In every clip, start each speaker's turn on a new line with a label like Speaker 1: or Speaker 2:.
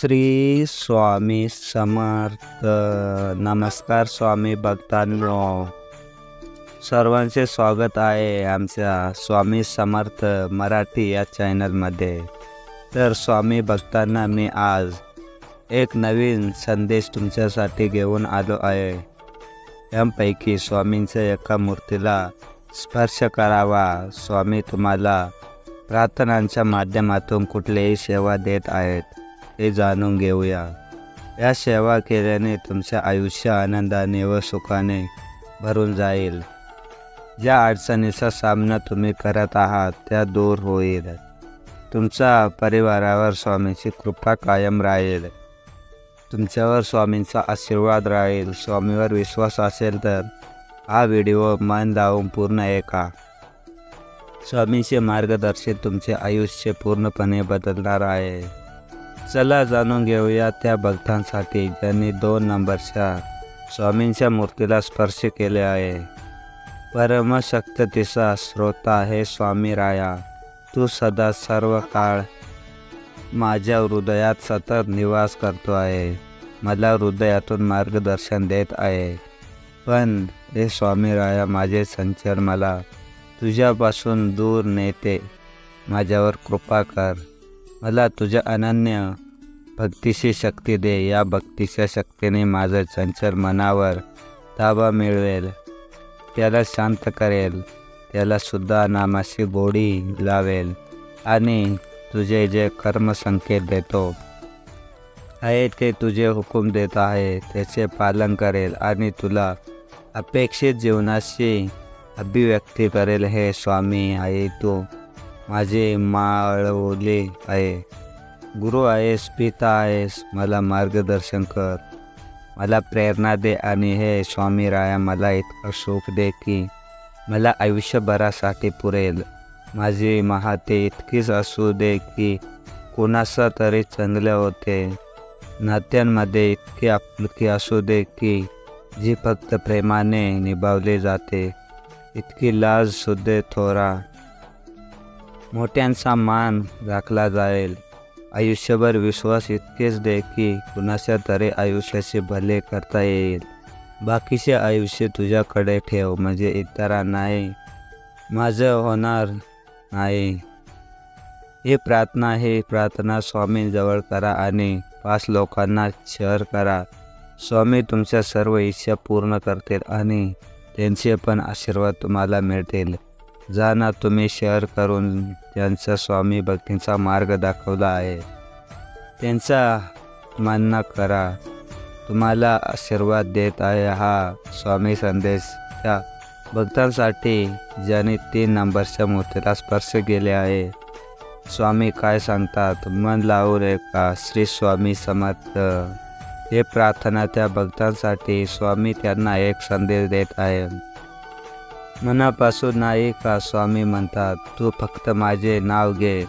Speaker 1: श्री स्वामी समर्थ. नमस्कार स्वामी भक्तांनो. सर्वांचे स्वागत आहे आमच्या स्वामी समर्थ मराठी या चॅनलमध्ये. तर स्वामी भक्तांना मी आज एक नवीन संदेश तुमच्यासाठी घेऊन आलो आहे. यापैकी स्वामींच्या एका मूर्तीला स्पर्श करावा. स्वामी तुम्हाला प्रार्थनांच्या माध्यमातून कुठलीही सेवा देत आहेत. हे जाणून घेऊया. या सेवा केल्याने तुमच्या आयुष्य आनंदाने व सुखाने भरून जाईल. ज्या अडचणीचा सामना तुम्ही करत आहात त्या दूर होईल. तुमच्या परिवारावर स्वामीची कृपा कायम राहील. तुमच्यावर स्वामींचा आशीर्वाद राहील. स्वामीवर विश्वास असेल तर हा व्हिडिओ मन लावून पूर्ण ऐका. स्वामींचे मार्गदर्शन तुमचे आयुष्य पूर्णपणे बदलणार आहे. चला जाणून घेऊया त्या भक्तांसाठी ज्यांनी दोन नंबरच्या स्वामींच्या मूर्तीला स्पर्श केले आहे. परमशक्ततेचा श्रोता हे स्वामी राया. तू सदा सर्व काळ माझ्या हृदयात सतत निवास करतो आहे. मला हृदयातून मार्गदर्शन देत आहे. पण हे स्वामी राया माझे संचर मला तुझ्यापासून दूर नेते. माझ्यावर कृपा कर. मला तुझ्या अनन्य भक्तीशी शक्ती दे. या भक्तीच्या शक्तीने माझं चंचल मनावर ताबा मिळवेल. त्याला शांत करेल. त्याला सुद्धा नामाशी गोडी लावेल. आणि तुझे जे कर्मसंकेत देतो आहे ते तुझे हुकूम देत आहे. त्याचे पालन करेल आणि तुला अपेक्षित जीवनाशी अभिव्यक्ती करेल. हे स्वामी आई तू माझे माळवले आहे. गुरु आहेस पिता आहेस मला मार्गदर्शन कर. मला प्रेरणा दे आणि हे स्वामी राया मला इतकं सुख दे की मला आयुष्यभरासाठी पुरेल. माझी महाते इतकीच असू दे की कोणाचं तरी चांगले होते. नात्यांमध्ये इतकी आपुलकी असू दे की जी फक्त प्रेमाने निभावली जाते. इतकी लाज सुद्धा थोरा. मोठ्यांचा मान राखला जाईल. आयुष्यभर विश्वास इतकेच दे की कुणाच्या तरी आयुष्याचे भले करता येईल. बाकीचे आयुष्य तुझ्याकडे ठेव म्हणजे इतरांनाही माझं होणार नाही. ही प्रार्थना ही प्रार्थना स्वामींजवळ करा आणि पाच लोकांना शेअर करा. स्वामी तुमच्या सर्व इच्छा पूर्ण करतील आणि त्यांचे पण आशीर्वाद तुम्हाला मिळतील. जा ना तुम्ही शेअर करून त्यांचा स्वामी भक्तींचा मार्ग दाखवला आहे. त्यांचा मान्य करा. तुम्हाला आशीर्वाद देत आहे हा स्वामी संदेश. त्या भक्तांसाठी ज्याने तीन नंबरच्या मूर्तीला स्पर्श केले आहे. स्वामी काय सांगतात? मन लावून का? श्री स्वामी समर्थ. हे प्रार्थना त्या भक्तांसाठी स्वामी त्यांना एक संदेश देत आहे. मनापासून नाही का स्वामी म्हणतात तू फक्त माझे नाव घे.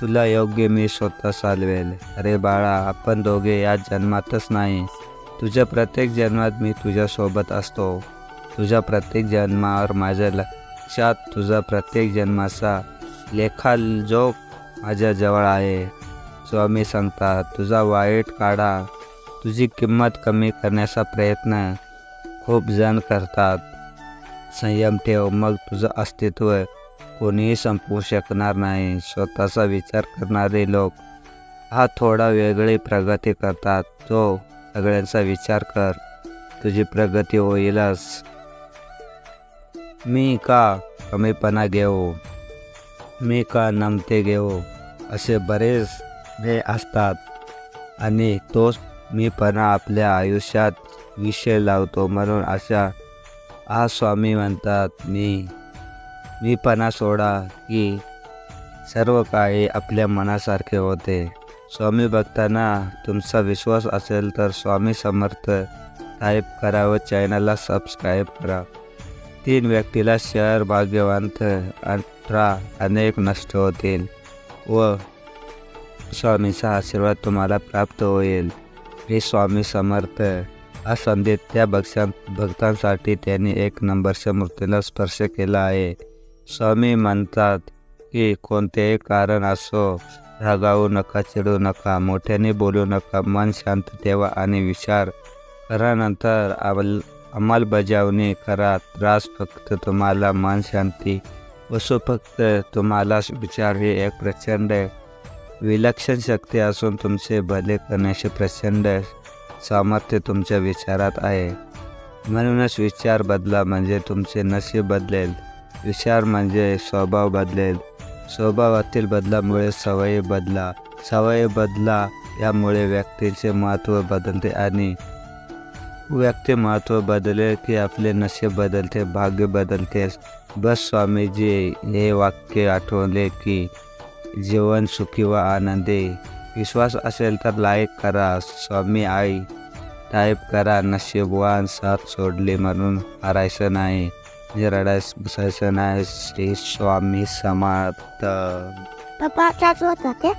Speaker 1: तुला योग्य मी स्वतः चालवेल. अरे बाळा आपण दोघे या जन्मातच नाही. तुझ्या प्रत्येक जन्मात मी तुझ्यासोबत असतो. तुझ्या प्रत्येक जन्मावर माझ्या लक्षात तुझा प्रत्येक जन्माचा लेखाजोग माझ्याजवळ आहे. स्वामी सांगतात तुझा वाईट काढा. तुझी किंमत कमी करण्याचा प्रयत्न खूप जण करतात. संयम ठेव मग तुझं अस्तित्व कोणीही संपवू शकणार नाही. स्वतःचा विचार करणारे लोक हा थोडा वेगळी प्रगती करतात. तो सगळ्यांचा विचार कर. तुझी प्रगती होईलच. मी का कमीपणा घेऊ? मी का नमते घेऊ? असे बरेच हे असतात. आणि तोच मीपणा आपल्या आयुष्यात विषय लावतो. म्हणून अशा आ स्वामी म्हणतात मी मीपणा सोडा की सर्व काही आपल्या मनासारखे होते. स्वामी बघताना तुमचा विश्वास असेल तर स्वामी समर्थ टाईप करा व चॅनलला सबस्क्राईब करा. तीन व्यक्तीला शेअर भाग्यवंत अठरा अनेक नष्ट होतील व स्वामीचा आशीर्वाद तुम्हाला प्राप्त होईल. हे स्वामी समर्थ हा संदेश त्या भक्ष्या भक्तांसाठी त्यांनी एक नंबरच्या मूर्तीला स्पर्श केला आहे. स्वामी म्हणतात की कोणतेही कारण असो रागावू नका चिडू नका मोठ्याने बोलू नका मन शांत ठेवा आणि विचार करा. नंतर अमल अंमलबजावणी करा. त्रास फक्त तुम्हाला मन शांती असू फक्त तुम्हाला विचार हे एक प्रचंड विलक्षण शक्ती असून तुमचे भले करण्याचे प्रचंड सामर्थ्य तुमच्या विचारात आहे. म्हणूनच विचार बदला म्हणजे तुमचे नशीब बदलेल. विचार म्हणजे स्वभाव बदलेल. स्वभावातील बदलामुळे सवयी बदला. सवयी बदला यामुळे व्यक्तीचे महत्त्व बदलते आणि व्यक्तिमत्व बदले की आपले नशीब बदलते भाग्य बदलते. बस स्वामीजी हे वाक्य आठवले की जीवन सुखी व आनंदी विश्वास असेल तर लाईक करा स्वामी आई. टाईप करा नशीबवान साथ सोडली म्हणून हरायचं नाही. रडायस बसायचं नाही श्री स्वामी समर्थ.
Speaker 2: पप्पा होता ते